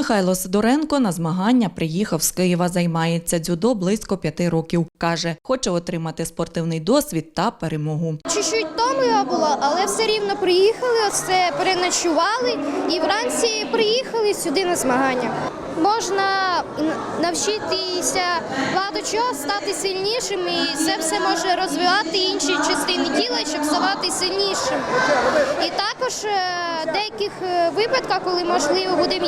Михайло Сидоренко на змагання приїхав з Києва. Займається дзюдо близько п'яти років. каже, хоче отримати спортивний досвід та перемогу. Чуть-чуть тому була, але все рівно приїхали, все переночували і вранці приїхали сюди на змагання. Можна навчитися багато чого, стати сильнішим, і це все може розвивати інші частини тіла, щоб ставати сильнішим. І також е, в деяких е, випадках, коли можливо будемо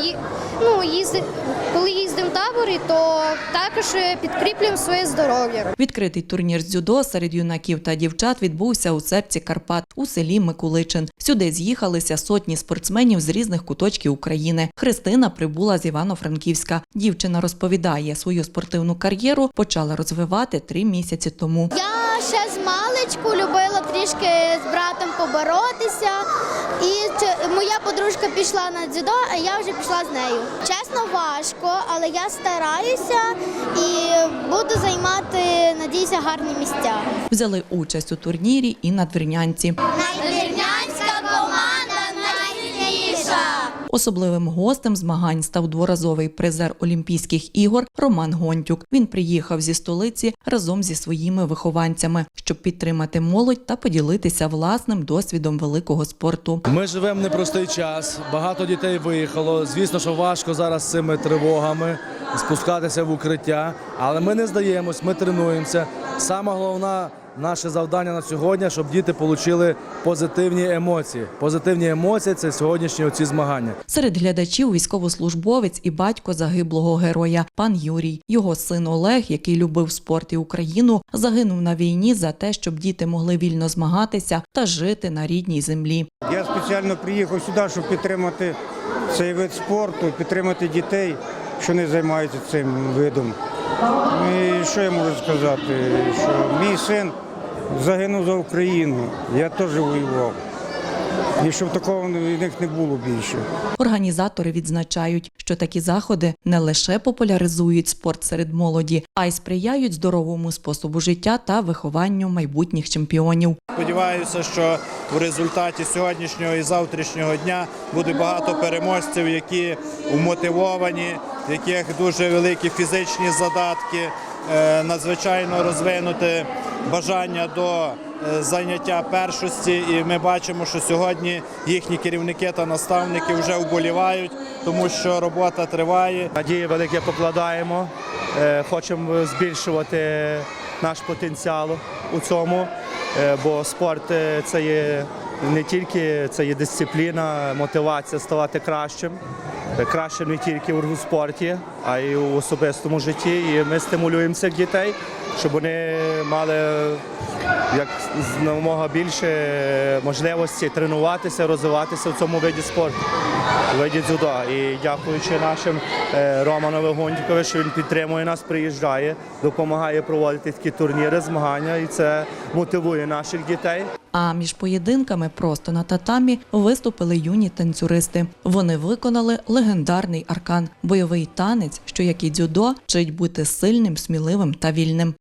ну, їздити, коли їздимо в табори, то також е, підкріплюємо своє здоров'я. Відкритий турнір з дзюдо серед юнаків та дівчат відбувся у серці Карпат у селі Микуличин. Сюди з'їхалися сотні спортсменів з різних куточків України. Христина прибула з Івано-Франківська. Дівчина розповідає, свою спортивну кар'єру почала розвивати три місяці тому. Я маличку любила трішки з братом поборотися. І моя подружка пішла на дзюдо, а я вже пішла з нею. Чесно, важко, але я стараюся і буду займати, надіюся, гарні місця. Взяли участь у турнірі і надвірнянці. Особливим гостем змагань став дворазовий призер Олімпійських ігор Роман Гонтюк. Він приїхав зі столиці разом зі своїми вихованцями, щоб підтримати молодь та поділитися власним досвідом великого спорту. Ми живемо в непростий час. Багато дітей виїхало. Звісно, що важко зараз з цими тривогами спускатися в укриття, але ми не здаємось, ми тренуємося. Саме головне наше завдання на сьогодні, щоб діти отримали позитивні емоції. Позитивні емоції це сьогоднішні оці змагання. Серед глядачів військовослужбовець і батько загиблого героя пан Юрій. Його син Олег, який любив спорт і Україну, загинув на війні за те, щоб діти могли вільно змагатися та жити на рідній землі. Я спеціально приїхав сюди, щоб підтримати цей вид спорту, підтримати дітей, що не займаються цим видом. Ну, І що я можу сказати? Що мій син загинув за Україну, я теж воював. І щоб такого в них не було більше. Організатори відзначають, що такі заходи не лише популяризують спорт серед молоді, а й сприяють здоровому способу життя та вихованню майбутніх чемпіонів. Сподіваюся, що в результаті сьогоднішнього і завтрашнього дня буде багато переможців, які вмотивовані, в яких дуже великі фізичні задатки, е, надзвичайно розвинуте бажання до е, зайняття першості. І ми бачимо, що сьогодні їхні керівники та наставники вже вболівають, тому що робота триває. Надії велике покладаємо. Е, Хочемо збільшувати наш потенціал у цьому, бо спорт е, це є не тільки це є дисципліна, мотивація ставати кращим. краще Кращим не тільки у спорті, а й у особистому житті. І ми стимулюємо цих дітей, щоб вони мали як намога більше можливості тренуватися, розвиватися в цьому виді спорту, виді дзюдо. І дякуючи нашим е, Романові Гонтікові, що він підтримує нас, приїжджає, допомагає проводити такі турніри, змагання, і це мотивує наших дітей. А між поєдинками просто на татамі виступили юні танцюристи. Вони виконали легендарний аркан, бойовий танець, що як і дзюдо, вчить бути сильним, сміливим та вільним.